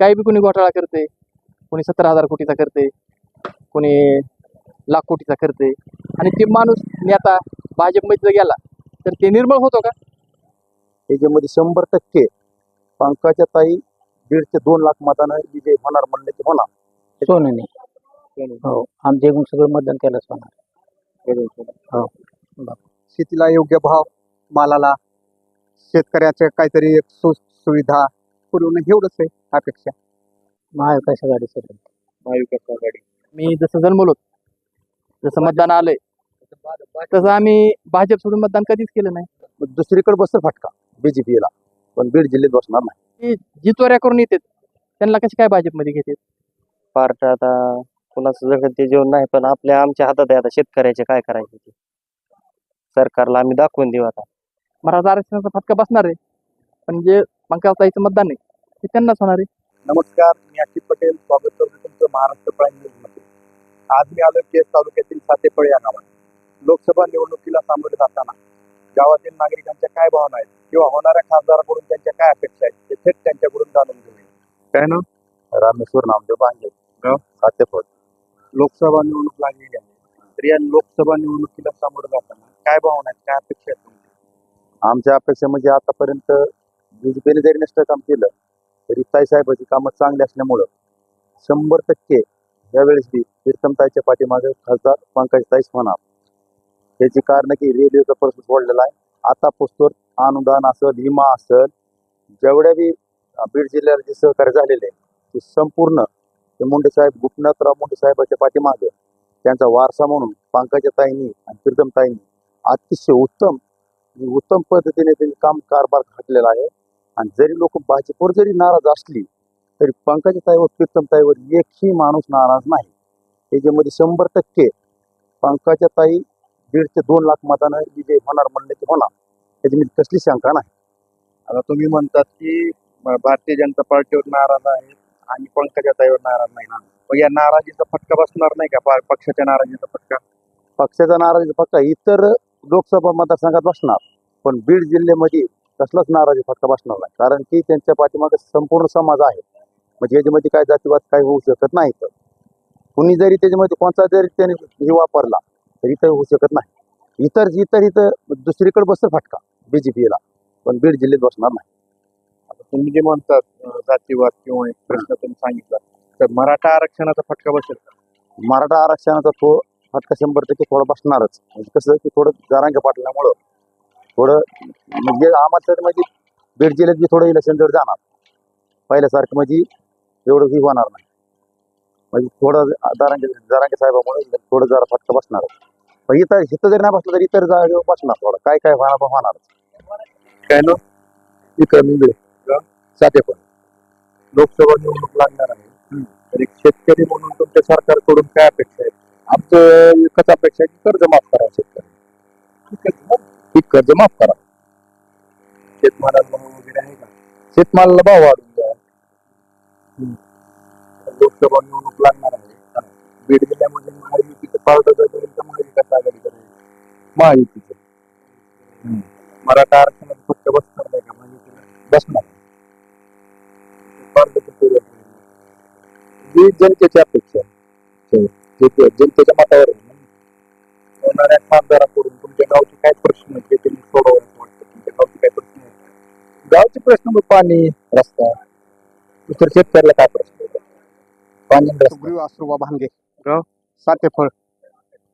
काही बी कोणी घोटाळा करते कोणी सतरा हजार कोटीचा करते कोणी लाख कोटीचा करते आणि ते माणूस नेता भाजपमध्ये जर गेला तर ते निर्मळ होतो का? त्याच्यामध्ये शंभर टक्के पंकजा ताई दीड ते दोन लाख मतानं विजय होणार म्हणले की होणार. सोनूने. हो आमच्या एकूण सगळं मतदान त्यालाच होणार. हो. शेतीला योग्य भाव मालाला शेतकऱ्याच्या काहीतरी एक सु सुविधा पुरवणं एवढंच आहे अपेक्षा. महाविकास आघाडी सर महाविकास आघाडी. मी जसं जन्मलो जसं मतदान आलंय तसं आम्ही भाजप सोडून मतदान कधीच केलं नाही. दुसरीकडे बसतं फटका बीजेपीला पण बीड जिल्ह्यात बसणार नाही. जी चोऱ्या करून येतात त्यांना कशी काय भाजपमध्ये घेतात? पार्ट आता कुणाचं जगत ते जेवण नाही पण आपल्या आमच्या हातात आहे आता शेतकऱ्याचे काय करायचे ते. सरकारला आम्ही दाखवून देऊ आता. मराठा आरक्षणाचा फटका बसणार आहे पण जे पंकजाताईचं मतदान आहे ते त्यांनाच होणार आहे. नमस्कार मी अखिल पटेल. स्वागत करतो तुमचं महाराष्ट्र प्राईम न्यूजमध्ये आज मी आलो केस तालुक्यातील सातेफळ या गावात. लोकसभा निवडणुकीला सामोरे जाताना गावातील नागरिकांच्या काय भावना आहेत? किंवा होणाऱ्या खासदाराकडून त्यांच्या काय अपेक्षा आहेत? ते थेट त्यांच्याकडून जाणून घेऊया. काय ना रामेश्वर नामदेव बांगे गाव? सातेफळ लोकसभा निवडणूक लागलेली आहे. तर या लोकसभा निवडणुकीला सामोरं जाताना काय भावना आहेत? काय अपेक्षा आहेत तुमच्या? आमच्या अपेक्षा म्हणजे आतापर्यंत बीजेपीने जरी नष्ट काम केलं तरी ताईसाहेबाची कामं चांगली असल्यामुळं शंभर टक्के यावेळेस बी कीर्तनताईच्या पाठीमागे खासदार पंकज ताईस होणार. त्याची कारण की रेल्वेचा प्रश्न सोडलेला आहे. आता पुस्तक अनुदान असेल विमा असेल जेवढ्या बी बीड जिल्ह्याला जे सहकार्य झालेले आहे ते संपूर्ण ते मुंडे साहेब गोपीनाथराव मुंडे साहेबाच्या पाठीमागे त्यांचा वारसा म्हणून पंकजा ताईंनी आणि प्रीतम ताईंनी अतिशय उत्तम उत्तम पद्धतीने त्यांनी काम कारभार घातलेला आहे. आणि जरी लोक भाजपवर जरी नाराज असली तरी पंकजाताईवर प्रीतमताईवर एकही माणूस नाराज नाही. त्याच्यामध्ये शंभर टक्के पंकजाताई दीड ते दोन लाख मतानं विजय होणार म्हणले की होणार. त्याच्यामध्ये कसली शंका नाही. आता तुम्ही म्हणतात की भारतीय जनता पार्टीवर नाराज आहे आणि पंकजाताईवर नाराज नाही ना? मग या नाराजीचा फटका बसणार नाही का पक्षाच्या नाराजीचा फटका? पक्षाचा नाराजीचा फटका इतर लोकसभा मतदारसंघात बसणार. पण बीड जिल्ह्यामध्ये कसलाच नाराजी फटका बसणार नाही. कारण की त्यांच्या पाठीमागे संपूर्ण समाज आहे. म्हणजे याच्यामध्ये काय जातीवाद काय होऊ शकत नाही तर कुणी जरी त्याच्यामध्ये कोणता जरी त्याने हे वापरला तरी इथं होऊ शकत नाही. इतर इतर इथं दुसरीकडे बसतं फटका बीजेपीला पण बीड जिल्ह्यात बसणार नाही. आता तुम्ही जे म्हणतात जातीवाद किंवा एक प्रश्न तुम्ही सांगितला तर मराठा आरक्षणाचा फटका बसेल का? मराठा आरक्षणाचा तो फटका शंभर टक्के थोडा बसणारच. म्हणजे कसं की थोडं जारांगे पाटल्यामुळं थोडं म्हणजे आम्हाला तर म्हणजे बीड जिल्ह्यात बी थोडं इलेक्शन जर जाणार पहिल्यासारखं म्हणजे एवढं ही होणार नाही. म्हणजे थोडं दारांगे जरांगे साहेबामुळे थोडं जरा फटका बसणार. पण इथं इथं जरी नाही बसलं तर इतर जागेवर बसणार थोडं. काय काय होणार होणार. काय ना इकडं मुंबई साधे पण लोकसभा निवडणूक लागणार आहे. तर एक शेतकरी म्हणून तुमच्या सरकारकडून काय अपेक्षा आहेत? आमचं एकच अपेक्षा आहे की कर्ज माफ करा शेतकरी पीक कर्ज माफ करा. शेतमालाला भाव वगैरे आहे का? शेतमालाला भाव वाढून द्या. लोकसभा निवडणूक लागणार आहे. बीड जिल्ह्यामध्ये महायुतीचं पावडं जर महाविकास महायुतीचं. मराठा आरक्षणात फक्त बसणार नाही का महायुतीला बसणार. पारदर्शक ही जनतेची अपेक्षा आहे. जनतेच्या मतावर होणाऱ्या खासदाराकडून तुमच्या गावचे काय प्रश्न आहेत ते त्यांनी सोडवायला वाटतं. तुमच्या गावचे काय प्रश्न आहेत? गावचे प्रश्न मग पाणी रस्ता. इतर शेतकऱ्याला काय प्रश्न पाणी आणि रस्ता. सुग्रीव आसरुबा भांगे. गाव? सातेफळ.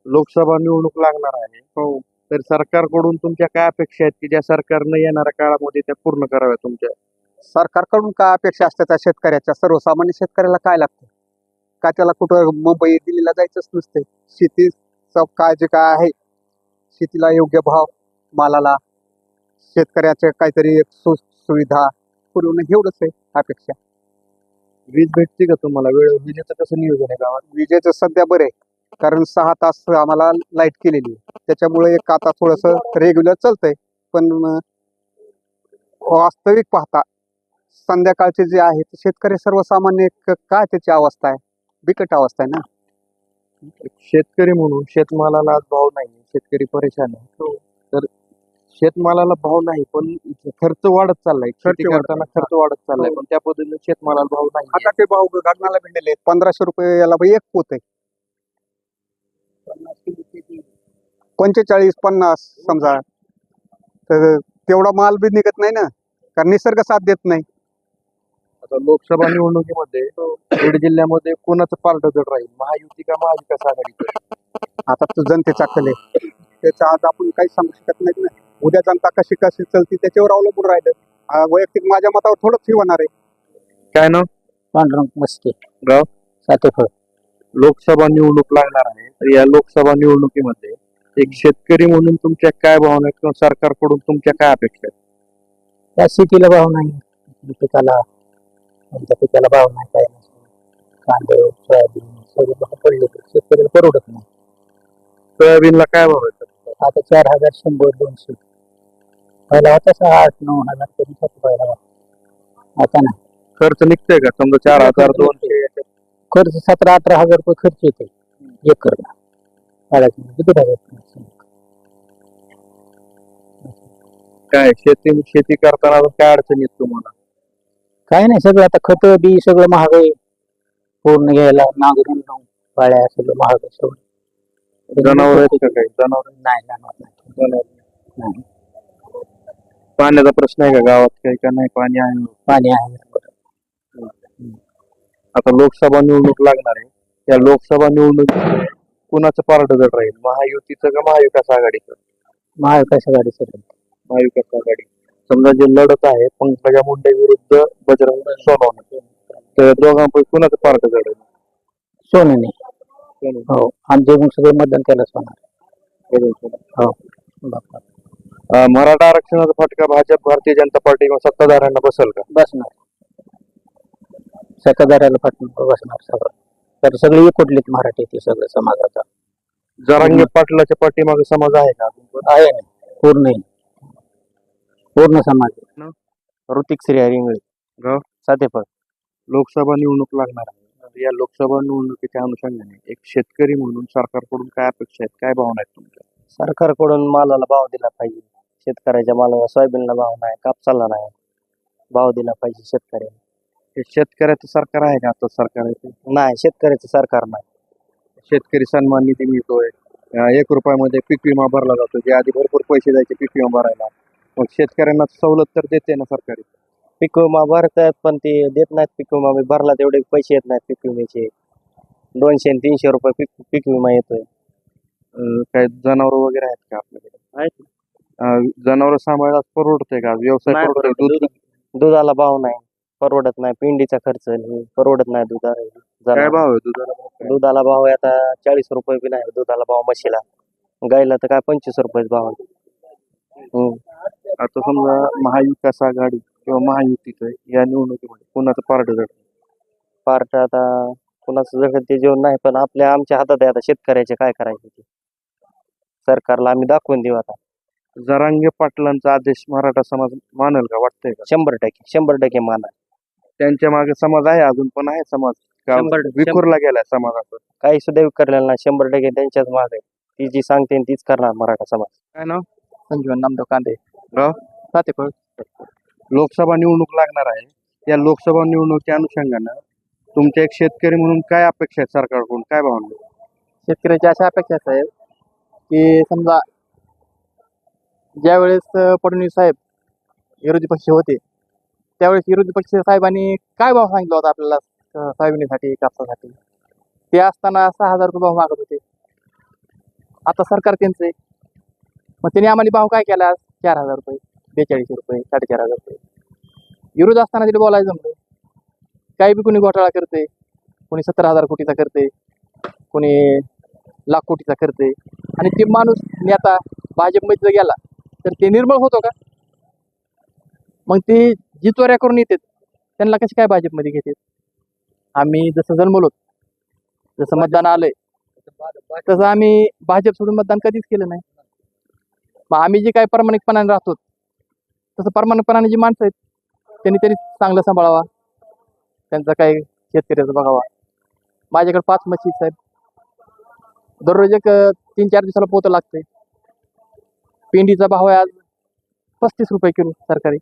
लोकसभा निवडणूक लागणार आहे. हो. तर सरकारकडून तुमच्या काय अपेक्षा आहेत की ज्या सरकारनं येणाऱ्या काळामध्ये त्या पूर्ण कराव्या तुमच्या? सरकारकडून काय अपेक्षा असतात त्या शेतकऱ्याच्या? सर्वसामान्य शेतकऱ्याला काय लागतं? काय त्याला कुठं मुंबई दिल्लीला जायचंच नसते शेतीचं काय जे काय आहे? शेतीला योग्य भाव मालाला शेतकऱ्याच्या काहीतरी सुविधा पुरवणं एवढंच आहे अपेक्षा. वीज भेटते का तुम्हाला? वेळ विजेचं कसं नियोजन आहे गावात? विजेचं सध्या बरे कारण सहा तास आम्हाला लाइट केलेली आहे. त्याच्यामुळे एक आता थोडस रेग्युलर चालतंय पण वास्तविक पाहता संध्याकाळचे जे आहे ते शेतकरी सर्वसामान्य क- काय त्याची अवस्था आहे? बिकट अवस्था आहे ना? शेतकरी म्हणून शेतमालाला आज भाव नाही शेतकरी परेशान आहे. तर शेतमालाला भाव नाही पण खर्च वाढत चाललाय. शेती करताना खर्च वाढत चाललाय हो. पण त्या पद्धतीने शेतमालाला भाव नाही. आता ते भाव गगनाला आहेत पंधराशे रुपये याला एक पोत आहे. पंचेचाळीस पन्नास समजा. तर तेवढा माल बी निघत नाही ना कारण निसर्ग साथ देत नाही. आता लोकसभा निवडणुकीमध्ये बीड जिल्ह्यामध्ये कोणाचं जड राहील? महायुती का महाविकास आघाडी आता तो जनतेचा कल आहे. त्याचा आज आपण काही सांगू शकत नाही ना. उद्या जनता कशी कशी चलती त्याच्यावर अवलंबून राहिलं. आ, वैयक्तिक माझ्या मतावर थोडंच हे होणार आहे. काय ना पांडुरंग मस्के. गाव? सातेफळ. लोकसभा निवडणूक लागणार आहे. तर या लोकसभा निवडणुकीमध्ये एक शेतकरी म्हणून तुमच्या काय भावना आहेत? किंवा सरकारकडून तुमच्या काय अपेक्षा आहेत? त्या शेतीला भाव नाही. पिकाला कोणत्या पिकाला भाव नाही काय नाही कांदे सोयाबीन सगळे भाव पडले तर शेतकऱ्याला परवडत नाही. सोयाबीनला काय भाव आहे? आता चार हजार शंभर दोनशे. पहिला होता सहा आठ नऊ हजार तरी होता पहिला भाव. आता नाही. खर्च निघतोय का? समजा चार हजार दोनशे. खर्च सतरा अठरा हजार रुपये खर्च येते एकरला काढायचं म्हणजे किती हजार काय शेती शेती करताना काय अडचण येत तुम्हाला? काय नाही सगळं आता खत बी सगळं महाग आहे. पूर्ण घ्यायला नांगरून पाळ्या सगळं महाग आहे सगळं. जनावर आहेत का काही? जनावर नाही जनावर नाही. नाही. पाण्याचा प्रश्न आहे का गावात काही का नाही? पाणी आहे पाणी आहे आता लोकसभा निवडणूक लागणार आहे. त्या लोकसभा निवडणूक कुणाचं पारड जड राहील? महायुतीचं का महाविकास आघाडीचं? महाविकास आघाडी सगळं महाविकास आघाडी समजा जे लढत आहे पंकजा मुंडे विरुद्ध बजरंग सोनवणे. तर दोघांपैकी कुणाचं पारड जड आहे सोनं हो इकडून सगळं मतदान केलंच होणार हो. अं, मराठा आरक्षणाचा फटका भाजप भारतीय जनता पार्टी किंवा सत्ताधाऱ्यांना बसेल का? बसणार. सकादाराला फाटून बसणार सगळं. तर सगळे एकवटलेत मराठी ते सगळं समाजाचा. जरांगे पाटलाच्या पाठीमागे समाज आहे का? आहे ना. पूर्ण आहे. पूर्ण समाज. ऋतिक श्री इंगळे गाव? सातेफळ. लोकसभा निवडणूक लागणार आहे. या लोकसभा निवडणुकीच्या अनुषंगाने एक शेतकरी म्हणून सरकारकडून काय अपेक्षा आहेत? काय भावना आहेत तुमच्या? सरकारकडून मालाला भाव दिला पाहिजे. शेतकऱ्याच्या मालाला सोयाबीनला भाव नाही कापसाला नाही. भाव दिला पाहिजे शेतकऱ्याला. हे शेतकऱ्याचं सरकार आहे का आता सरकार आहे ते? नाही शेतकऱ्याचं सरकार नाही. शेतकरी सन्मान निधी मिळतोय. अं, एक रुपयामध्ये पीक विमा भरला जातो. जे आधी भरपूर पैसे द्यायचे पीक विमा भरायला. मग शेतकऱ्यांना सवलत तर देते ना सरकारी. पीक विमा भरतात पण ते देत नाहीत पीक विमा बी भरला तेवढे पैसे येत नाहीत पीक विम्याचे दोनशे आणि तीनशे रुपये पीक पीक विमा येतोय. अं, काय जनावर वगैरे आहेत का आपल्याकडे? आहेत. जनावर सांभाळायला परवडतंय का? व्यवसाय नाही परवडतोय परवडत. दूध दुधाला भाव नाही. परवडत नाही. पिंडीचा खर्च हे परवडत नाही दुधा काय जनावर. भाव आहे दुधाला? भाव काय? दुधाला भाव आहे आता चाळीस रुपये बी नाही. दुधाला भाव म्हशीला. गाईला तर काय पंचवीस रुपये भाव आहे. हम्म. आता समजा महाविकास आघाडी किंवा महायुतीचं या निवडणुकीमध्ये कोणाचं पारड जड? पार्ट आता कुणाचं जगत ते जेवण नाही पण आपल्या आमच्या हातात आहे आता शेतकऱ्याचे काय करायचे ते. सरकारला आम्ही दाखवून देऊ आता. जरांगे पाटलांचा आदेश मराठा समाज मानेल का वाटतंय का? शंभर टक्के शंभर टक्के मान त्यांच्या मागे समाज आहे अजून पण आहे समाज. का शंभर- विखुरला गेलाय समाजाचा? काही सुद्धा विकरलेलं नाही शंभर टक्के त्यांच्याच मागे ती जी सांगते तीच करणार मराठा समाज. काय ना संजीवन नामदेव कांदे गाव? सातेफळ लोकसभा निवडणूक लागणार आहे. या लोकसभा निवडणुकीच्या अनुषंगानं तुमच्या एक शेतकरी म्हणून काय अपेक्षा आहेत सरकारकडून? काय भावना शेतकऱ्याची अशा अपेक्षा आहेत साहेब की समजा ज्यावेळेस फडणवीस साहेब विरोधी पक्ष होते त्यावेळेस विरोधी पक्ष साहेबांनी काय भाव सांगितला होता आपल्याला अं, कापसासाठी? ते असताना सहा हजार रुपये भाव मागत होते. आता सरकार त्यांचं आहे. मग त्यांनी आम्हाला भाव काय केला? चार हजार रुपये बेचाळीसशे रुपये साडेचार हजार रुपये. विरोध असताना तिथे बोलायचं जमलं. काही बी कोणी घोटाळा करते कोणी सत्तर हजार कोटीचा करते कोणी लाख कोटीचा करते. आणि ते माणूस नेता भाजपमध्ये जर गेला तर ते निर्मळ होतो का? मग ते जी चोऱ्या करून येतात त्यांना कसे काय भाजपमध्ये घेतात? आम्ही जसं जन्मलो जसं मतदान आलंय तसं आम्ही भाजप सोडून मतदान कधीच केलं नाही. मग आम्ही जे काही प्रामाणिकपणाने राहतो तसं प्रामाणिकपणाने जी माणसं आहेत त्यांनी त्यांनी चांगलं सांभाळावा. त्यांचा काही शेतकऱ्याचं बघावा. माझ्याकडे पाच म्हशी साहेब दररोज एक तीन चार दिवसाला पोतं लागते. पेंडीचा भाव आहे आज पस्तीस रुपये किलो सरकारी.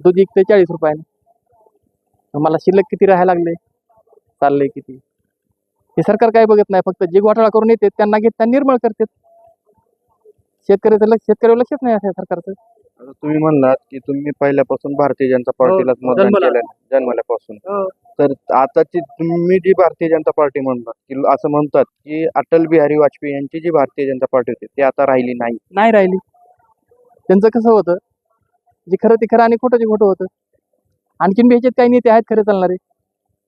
दूध विकते चाळीस रुपयाने. मला शिल्लक किती राहायला लागले? चाललंय किती? हे सरकार काय बघत नाही फक्त जे घोटाळा करून येते त्यांना घेत त्यांना निर्मळ करतात. शेतकऱ्याचं लक्ष शेतकऱ्यावर लक्षच नाही असं सरकारचं. आता तुम्ही म्हणलात की तुम्ही पहिल्यापासून भारतीय जनता पार्टीलाच मतदान जन्मला. केलं जन्मल्यापासून. हो. तर आताची तुम्ही जी भारतीय जनता पार्टी म्हणतात की असं म्हणतात की अटल बिहारी वाजपेयी यांची जी भारतीय जनता पार्टी होती ती आता राहिली नाही. नाही राहिली. त्यांचं कसं होतं? जे खरं ते खरं आणि खोटं ते खोटं होतं आणखीन बी ह्याच्यात काही नेते आहेत खरे चालणारे.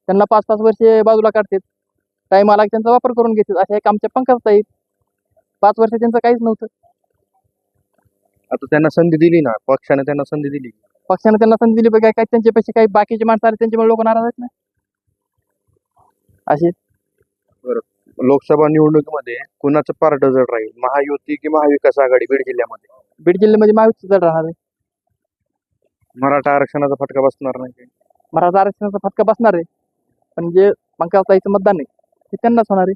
त्यांना पाच पाच वर्षे बाजूला काढतात. टाईम आला की त्यांचा वापर करून घेतात. अशा एक आमच्या आहेत. पाच वर्ष त्यांचं काहीच नव्हतं. आता त्यांना संधी दिली ना पक्षाने त्यांना संधी दिली. पक्षाने त्यांना संधी दिली पाहिजे काय त्यांचे पैसे काही बाकीचे माणसं आले त्यांच्यामुळे लोक नाराज आहेत ना? असे लोकसभा निवडणुकीमध्ये कुणाचं पारड जड राहील? महायुती की महाविकास आघाडी बीड जिल्ह्यामध्ये? बीड जिल्ह्यामध्ये महायुती जड राहणार आहे. मराठा आरक्षणाचा फटका बसणार नाही. मराठा आरक्षणाचा फटका बसणार आहे. पण जे पंकजाताईचं मतदान आहे ते त्यांनाच होणार आहे.